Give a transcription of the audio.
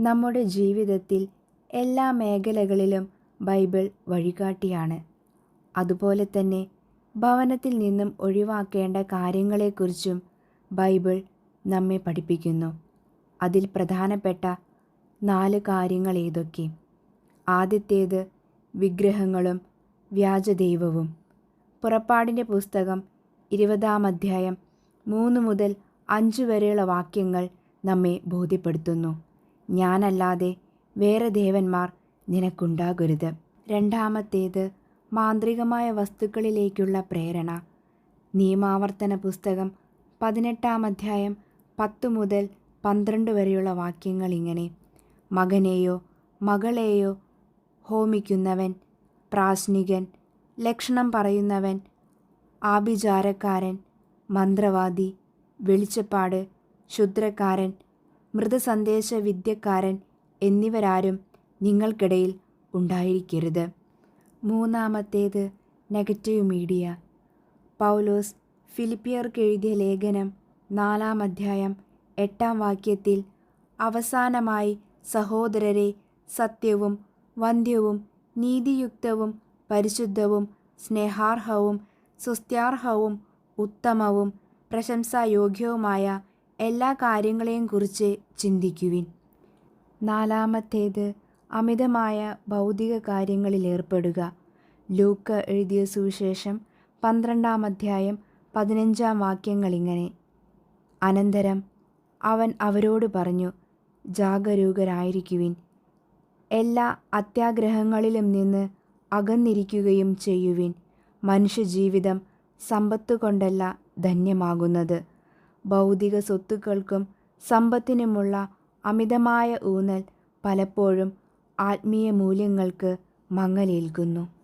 നമ്മുടെ ജീവിതത്തിൽ എല്ലാ മേഖലകളിലും ബൈബിൾ വഴികാട്ടിയാണ്. അതുപോലെ തന്നെ ഭവനത്തിൽ നിന്നും ഒഴിവാക്കേണ്ട കാര്യങ്ങളെക്കുറിച്ചും ബൈബിൾ നമ്മെ പഠിപ്പിക്കുന്നു. അതിൽ പ്രധാനപ്പെട്ട നാല് കാര്യങ്ങൾ ഏതൊക്കെ? ആദ്യത്തേത് വിഗ്രഹങ്ങളും വ്യാജദൈവവും. പുറപ്പാടിന്റെ പുസ്തകം ഇരുപതാം അധ്യായം മൂന്ന് മുതൽ അഞ്ച് വരെയുള്ള വാക്യങ്ങൾ നമ്മെ ബോധ്യപ്പെടുത്തുന്നു. ഞാനല്ലാതെ വേറെ ദേവന്മാർ നിനക്കുണ്ടാകരുത്. രണ്ടാമത്തേത് മാന്ത്രികമായ വസ്തുക്കളിലേക്കുള്ള പ്രേരണ. നിയമാവർത്തന പുസ്തകം പതിനെട്ടാം അധ്യായം പത്ത് മുതൽ പന്ത്രണ്ട് വരെയുള്ള വാക്യങ്ങൾ ഇങ്ങനെ. മകനെയോ മകളെയോ ഹോമിക്കുന്നവൻ പ്രാശ്നികൻ ലക്ഷണം പറയുന്നവൻ ആഭിചാരക്കാരൻ മന്ത്രവാദി വെളിച്ചപ്പാട് ക്ഷുദ്രക്കാരൻ മൃതസന്ദേശ വിദ്യക്കാരൻ എന്നിവരാരും നിങ്ങൾക്കിടയിൽ ഉണ്ടായിരിക്കരുത്. മൂന്നാമത്തേത് നെഗറ്റീവ് മീഡിയ. പൗലോസ് ഫിലിപ്പിയർക്ക് എഴുതിയ ലേഖനം നാലാം അധ്യായം എട്ടാം വാക്യത്തിൽ അവസാനമായി സഹോദരരെ സത്യവും വന്ധ്യവും നീതിയുക്തവും പരിശുദ്ധവും സ്നേഹാർഹവും സ്തുത്യാർഹവും ഉത്തമവും പ്രശംസായോഗ്യവുമായ എല്ലാ കാര്യങ്ങളെയും കുറിച്ച് ചിന്തിക്കുവിൻ. നാലാമത്തേത് അമിതമായ ഭൗതിക കാര്യങ്ങളിൽ ഏർപ്പെടുക. ലൂക്ക എഴുതിയ സുവിശേഷം പന്ത്രണ്ടാം അധ്യായം പതിനഞ്ചാം വാക്യങ്ങളിങ്ങനെ അനന്തരം അവൻ അവരോട് പറഞ്ഞു ജാഗരൂകരായിരിക്കുവിൻ. എല്ലാ അത്യാഗ്രഹങ്ങളിലും നിന്ന് അകന്നിരിക്കുകയും ചെയ്യുവിൻ. മനുഷ്യജീവിതം സമ്പത്തുകൊണ്ടല്ല ധന്യമാകുന്നത്. ഭൗതിക സ്വത്തുക്കൾക്കും സമ്പത്തിനുമുള്ള അമിതമായ ഊന്നൽ പലപ്പോഴും ആത്മീയ മൂല്യങ്ങൾക്ക് മങ്ങലേൽക്കുന്നു.